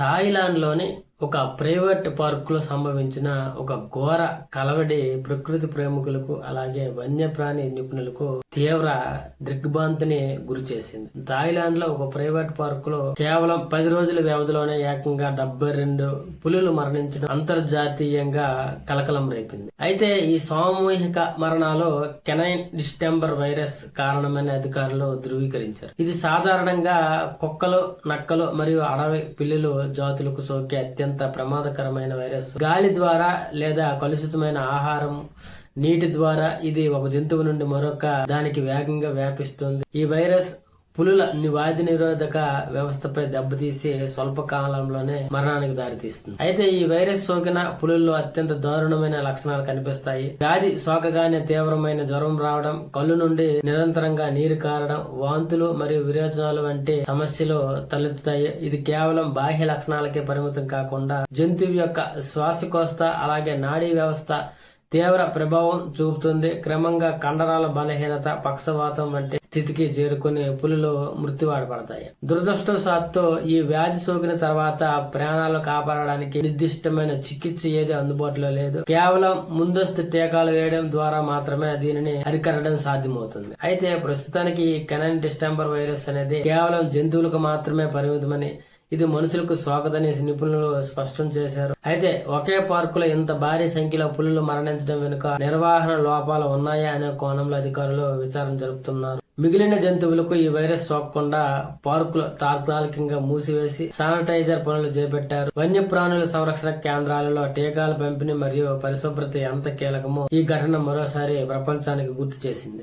థాయిలాండ్లోని ఒక ప్రైవేట్ పార్కులో సంభవించిన ఒక ఘోర కలవడి ప్రకృతి ప్రేమికులకు అలాగే వన్యప్రాణి నిపుణులకు తీవ్ర దిగ్భ్రాంతిని గురి చేసింది. థాయిలాండ్లో ఒక ప్రైవేట్ పార్క్లో కేవలం పది రోజుల వ్యవధిలోనే ఏకంగా డెబ్బై రెండు పులులు మరణించడం అంతర్జాతీయంగా కలకలం రేపింది. అయితే ఈ సామూహిక మరణాలు కెనైన్ డిస్టెంబర్ వైరస్ కారణమని అధికారులు ధృవీకరించారు. ఇది సాధారణంగా కుక్కలు నక్కలు మరియు అడవి పిల్లులు జాతులకు సోకే అత్యంత ప్రమాదకరమైన వైరస్. గాలి ద్వారా లేదా కలుషితమైన ఆహారం నీటి ద్వారా ఇది ఒక జంతువు నుండి మరొక దానికి వేగంగా వ్యాపిస్తుంది. ఈ వైరస్ పులుల వ్యాధి నిరోధక వ్యవస్థపై దెబ్బతీసి స్వల్ప కాలంలోనే మరణానికి దారితీస్తుంది. అయితే ఈ వైరస్ సోకిన పులుల్లో అత్యంత దారుణమైన లక్షణాలు కనిపిస్తాయి. వ్యాధి సోకగానే తీవ్రమైన జ్వరం రావడం కళ్ళు నుండి నిరంతరంగా నీరు కారడం వాంతులు మరియు విరేచనాలు వంటి సమస్యలు తలెత్తుతాయి. ఇది కేవలం బాహ్య లక్షణాలకే పరిమితం కాకుండా జంతువు యొక్క శ్వాసకోశ అలాగే నాడీ వ్యవస్థ తీవ్ర ప్రభావం చూపుతుంది. క్రమంగా కండరాల బలహీనత పక్షవాతం వంటి స్థితికి చేరుకుని పులులు మృత్యువాడబడతాయి దురదృష్టవశాత్తు ఈ వ్యాధి సోకిన తర్వాత ప్రాణాలు కాపాడడానికి నిర్దిష్టమైన చికిత్స ఏది అందుబాటులో లేదు. కేవలం ముందస్తు టీకాలు వేయడం ద్వారా మాత్రమే దీనిని అరికట్టడం సాధ్యమవుతుంది. అయితే ప్రస్తుతానికి ఈ కెనన్ డిస్టెంబర్ వైరస్ అనేది కేవలం జంతువులకు మాత్రమే పరిమితమని ఇది మనుషులకు సోకదని నిపుణులు స్పష్టం చేశారు. అయితే ఒకే పార్కులో ఇంత భారీ సంఖ్యలో పులులు మరణించడం వెనుక నిర్వహణ లోపాలు ఉన్నాయా అనే కోణంలో అధికారులు విచారణ జరుపుతున్నారు. మిగిలిన జంతువులకు ఈ వైరస్ సోకకుండా పార్కులు తాత్కాలికంగా మూసివేసి శానిటైజర్ పనులు చేపట్టారు. వన్యప్రాణుల సంరక్షణ కేంద్రాలలో టీకాల పంపిణీ మరియు పరిశుభ్రత ఎంత కీలకమో ఈ ఘటన మరోసారి ప్రపంచానికి గుర్తు చేసింది.